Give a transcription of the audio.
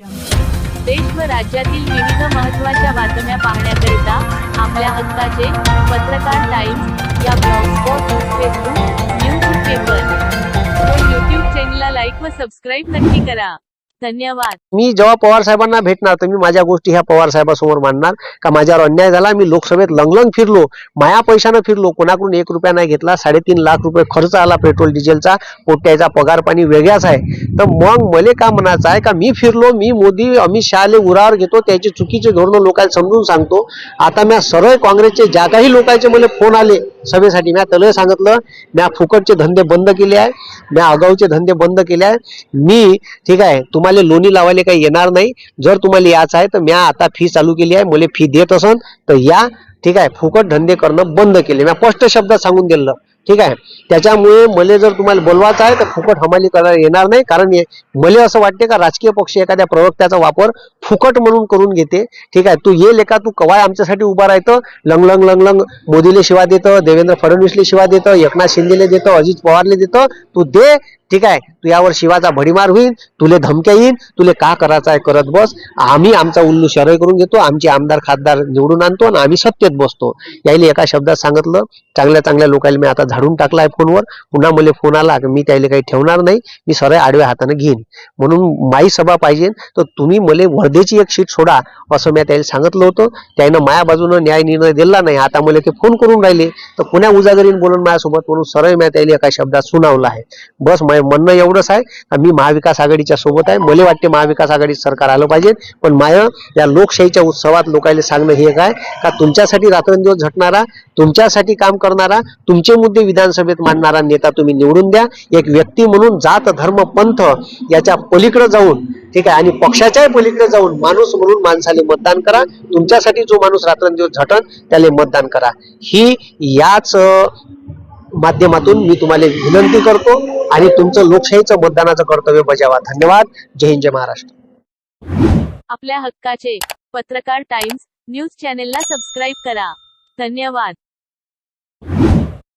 देश व राज्यातील विविध महत्त्वाच्या बातम्या पाहण्याकरिता आपल्या हक्काचे पत्रकार टाइम्स या ब्लॉगस्पॉट फेसबुक न्यूज पेपर व यूट्यूब चॅनलला लाईक व सबस्क्राईब नक्की करा. धन्यवाद. मी जेव्हा पवार साहेबांना भेटणार तर मी माझ्या गोष्टी ह्या पवार साहेबांसमोर मांडणार का? माझ्यावर अन्याय झाला मी लोकसभेत लंगलंग फिरलो माया पैशानं फिरलो कोणाकडून एक रुपया नाही घेतला साडेतीन लाख रुपये खर्च आला पेट्रोल डिझेलचा पोट्याचा पगार पाणी वेगळाच आहे. तर मग मले का म्हणायचं आहे का? मी फिरलो मी मोदी अमित शहाले उरावर घेतो त्याची चुकीचे धोरणं लोकांना समजून सांगतो. आता मी सरळ काँग्रेसचे ज्या काही लोकांचे मला फोन आले सभेसाठी मी त्याला सांगितलं मी फुकटचे धंदे बंद केले आहे मी आगाऊचे धंदे बंद केले आहे मी ठीक आहे तुम्हाला लोणी लावायला काही येणार नाही. जर तुम्हाला याच आहे तर म्या आता फी चालू केली आहे. मला फी देत असन तर या ठीक आहे फुकट धंदे करणं बंद केले. मी स्पष्ट शब्दात सांगून दिलं ठीक आहे. त्याच्यामुळे मला जर तुम्हाला बोलवायचं आहे तर फुकट हमाली करायला येणार नाही. कारण मला असं वाटते का राजकीय पक्ष एखाद्या प्रवक्त्याचा वापर फुकट म्हणून करून घेते. ठीक आहे तू ये लेखा तू कवाय आमच्यासाठी उभा राहतं. लंग लंग लंग लंग मोदीले शिवा देतं देवेंद्र फडणवीसले शिवा देतं एकनाथ शिंदेले देतं अजित पवारले देतं. तू दे ठीक आहे? तू यावर शिवाचा भडीमार होईल तुले धमक्या येईल तुले का करायचं आहे करत बस. आम्ही आमचा उल्लू शरय करून घेतो आमचे आमदार खासदार निवडून आणतो आणि आम्ही सत्तेत बसतो. यायले एका शब्दात सांगितलं चांगल्या चांगल्या लोकांना मी आता झाडून टाकला आहे फोनवर पुन्हा मला फोन आला की मी त्याला काही ठेवणार नाही मी सरळ आडव्या हाताने घेईन. म्हणून माई सभा पाहिजे तर तुम्ही मला वर्धेची एक शीट सोडा असं मी त्याला सांगितलं होतं. त्यानं माया बाजूनं न्याय निर्णय दिला नाही आता मला ते फोन करून राहिले. तर पुण्या उजागरीन बोलून माझ्यासोबत म्हणून सरळ मी त्याला एका शब्दात सुनावला आहे. बस माय म्हणणं एवढंच आहे मी महाविकास आघाडीच्या सोबत आहे. मला वाटते महाविकास आघाडी सरकार आलं पाहिजे. पण माय या लोकशाहीच्या उत्सवात लोकांना सांगणं हे काय का तुमच्यासाठी रात्रंदिवस झटणारा तुमच्यासाठी काम करणारा तुमचे मुद्दे विधानसभेत मांडणारा नेता तुम्ही निवडून द्या. एक व्यक्ती म्हणून जात धर्म पंथ याच्या पलीकडे जाऊन ठीक आहे आणि पक्षाच्याही पलीकडे जाऊन माणूस म्हणून माणसाला मतदान करा. तुमच्यासाठी जो माणूस रात्रंदिवस झटन त्याला मतदान करा. ही याच माध्यमातून मी तुम्हाला विनंती करतो आणि तुमचं लोकशाहीचं मतदानाचं कर्तव्य बजावा. धन्यवाद. जय हिंद जय महाराष्ट्र. आपल्या हक्काचे पत्रकार टाइम्स न्यूज चॅनेलला सबस्क्राईब करा. धन्यवाद.